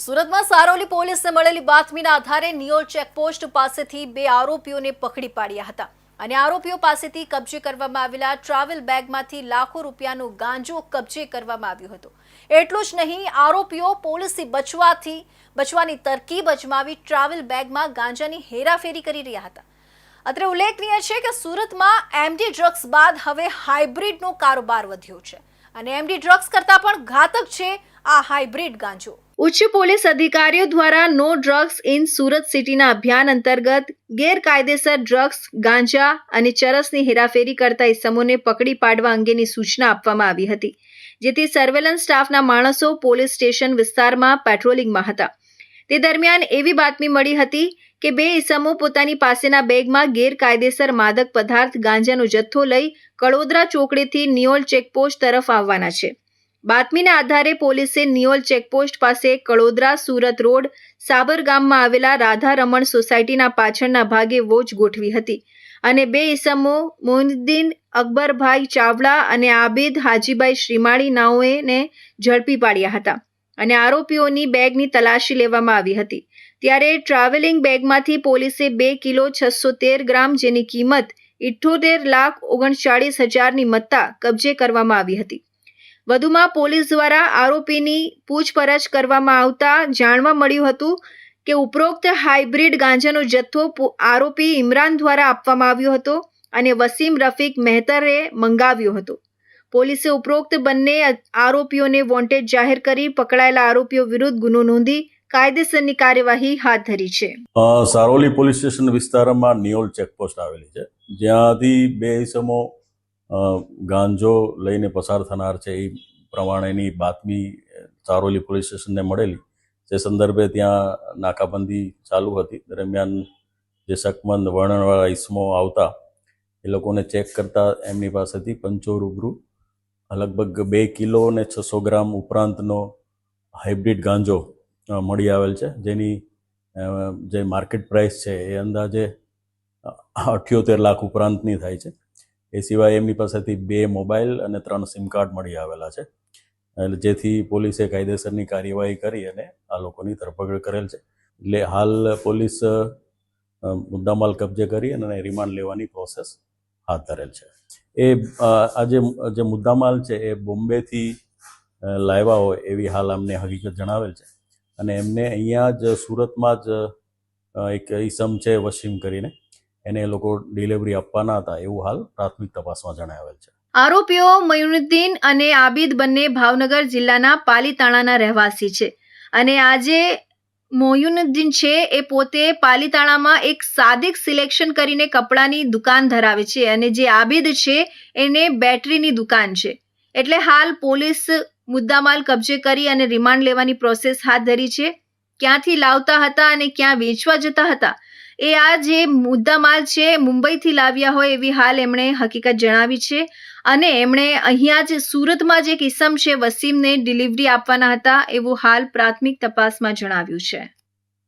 સુરતમાં સારોલી પોલીસને મળેલી બાતમીના આધારે નિયોલ ચેકપોસ્ટ પાસેથી બે આરોપીઓને પકડી પાડ્યા હતા. અને આરોપીઓ પાસેથી કબજે કરવામાં આવેલા ટ્રાવેલ બેગમાંથી લાખો રૂપિયાનું ગાંજો કબજે કરવામાં આવ્યો હતો. એટલું જ નહીં, આરોપીઓ પોલીસથી બચવાથી, બચવાની તરકીબ અજમાવી ટ્રાવેલ બેગમાં ગાંજાની હેરાફેરી કરી રહ્યા હતા. અત્રે ઉલ્લેખનીય છે કે સુરતમાં એમડી ડ્રગ્સ બાદ હવે હાઇબ્રિડનો કારોબાર વધ્યો છે. અને એમડી ડ્રગ્સ કરતાં પણ ઘાતક છે આ હાઇબ્રિડ ગાંજો. ઉચ્ચ પોલીસ અધિકારીઓ દ્વારા નો ડ્રગ્સ ઇન સુરત સિટીના અભિયાન અંતર્ગત ગેરકાયદેસર ડ્રગ્સ, ગાંજા અને ચરસની હેરાફેરી કરતા ઇસમોને પકડી પાડવા અંગેની સૂચના આપવામાં આવી હતી, જેથી સર્વેલન્સ સ્ટાફના માણસો પોલીસ સ્ટેશન વિસ્તારમાં પેટ્રોલિંગમાં હતા. તે દરમિયાન એવી બાતમી મળી હતી કે બે ઇસમો પોતાની પાસેના બેગમાં ગેરકાયદેસર માદક પદાર્થ, ગાંજાનો જથ્થો લઈ કડોદરા ચોકડીથી નિયોલ ચેકપોસ્ટ તરફ આવવાના છે. બાતમીના આધારે પોલીસે નિયોલ ચેકપોસ્ટ પાસે કડોદરા સુરત રોડ, સાબર ગામમાં આવેલા રાધારમણ સોસાયટીના પાછળના ભાગે વોચ ગોઠવી હતી અને બે ઇસમો મોહિદ્દીન અકબરભાઈ ચાવડા અને આબિદ હાજીભાઈ શ્રીમાળી નાઓને ઝડપી પાડ્યા હતા અને આરોપીઓની બેગની તલાશી લેવામાં આવી હતી. ત્યારે ટ્રાવેલિંગ બેગમાંથી પોલીસે બે કિલો છસો તેર ગ્રામ જેની કિંમત ઇઠ્ઠોતેર લાખ ઓગણચાળીસ હજારની મત્તા કબજે કરવામાં આવી હતી. વધુમાં પોલીસ દ્વારા આરોપીની પૂછપરછ કરવામાં આવતા જાણવા મળ્યું હતું કે ઉપરોક્ત હાઇબ્રિડ ગાંજાનો જથ્થો આરોપી ઇમરાન દ્વારા આપવામાં આવ્યો હતો અને વસીમ રફીક મહેતરે મંગાવ્યો હતો. પોલીસે ઉપરોક્ત બંને આરોપીઓને વોન્ટેડ જાહેર કરી પકડાયેલા આરોપીઓ વિરુદ્ધ ગુનો નોંધી કાયદેસરની કાર્યવાહી હાથ ધરી છે. સારોલી પોલીસ સ્ટેશન વિસ્તારમાં નિયોલ ચેકપોસ્ટ આવેલી છે. જ્યાંથી બે ઇસમો ગાંજો લઈને પસાર થનાર છે એ પ્રમાણેની બાતમી ચારોલી પોલીસ સ્ટેશનને મળેલી. જે સંદર્ભે ત્યાં નાકાબંધી ચાલુ હતી. દરમિયાન જે શકમંદ વર્ણનવાળા ઈસમો આવતા, એ લોકોને ચેક કરતા એમની પાસેથી પંચો રૂબરૂ લગભગ બે કિલો અને છસો ગ્રામ ઉપરાંતનો હાઇબ્રિડ ગાંજો મળી આવેલ છે. જેની જે માર્કેટ પ્રાઇસ છે એ અંદાજે અઠ્યોતેર લાખ ઉપરાંતની થાય છે. એ સિવાય એમની પાસેથી બે મોબાઈલ અને ત્રણ સિમ કાર્ડ મળી આવેલા છે. એટલે જેથી પોલીસે કાયદેસરની કાર્યવાહી કરી અને આ લોકોની ધરપકડ કરેલ છે. એટલે હાલ પોલીસ મુદ્દામાલ કબજે કરી અને રિમાન્ડ લેવાની પ્રોસેસ હાથ ધરેલ છે. એ આજે જે મુદ્દામાલ છે એ બોમ્બેથી લાવ્યા હોય એવી હાલ અમને હકીકત જણાવેલ છે. અને એમને અહીંયા જ સુરતમાં જ એક ઈસમ છે વસીમ કરીને. એને લોકો ડિલિવરી આપવાના હતા એવું હાલ પ્રાથમિક તપાસમાં જણાવેલ છે. આરોપીઓ મયુનુદ્દીન અને આબિદ બંને ભાવનગર જિલ્લાના પાલીતાણાના રહેવાસી છે. અને આજે મોયુનુદ્દીન છે એ પોતે પાલીતાણામાં એક સાદિક સિલેક્શન કરીને કપડાની દુકાન ધરાવે છે અને જે આબિદ છે એને બેટરીની દુકાન છે. એટલે હાલ પોલીસ મુદ્દામાલ કબજે કરી અને રિમાન્ડ લેવાની પ્રોસેસ હાથ ધરી છે. ક્યાંથી લાવતા હતા અને ક્યાં વેચવા જતા હતા એ આ જે મુદ્દામાલ છે મુંબઈથી લાવ્યા હોય એવી હાલ એમણે હકીકત જણાવી છે. અને એમણે અહીંયા જ સુરતમાં જે કિસમ છે, વસીમને ડિલિવરી આપવાના હતા, એવું હાલ પ્રાથમિક તપાસમાં જણાવ્યું છે.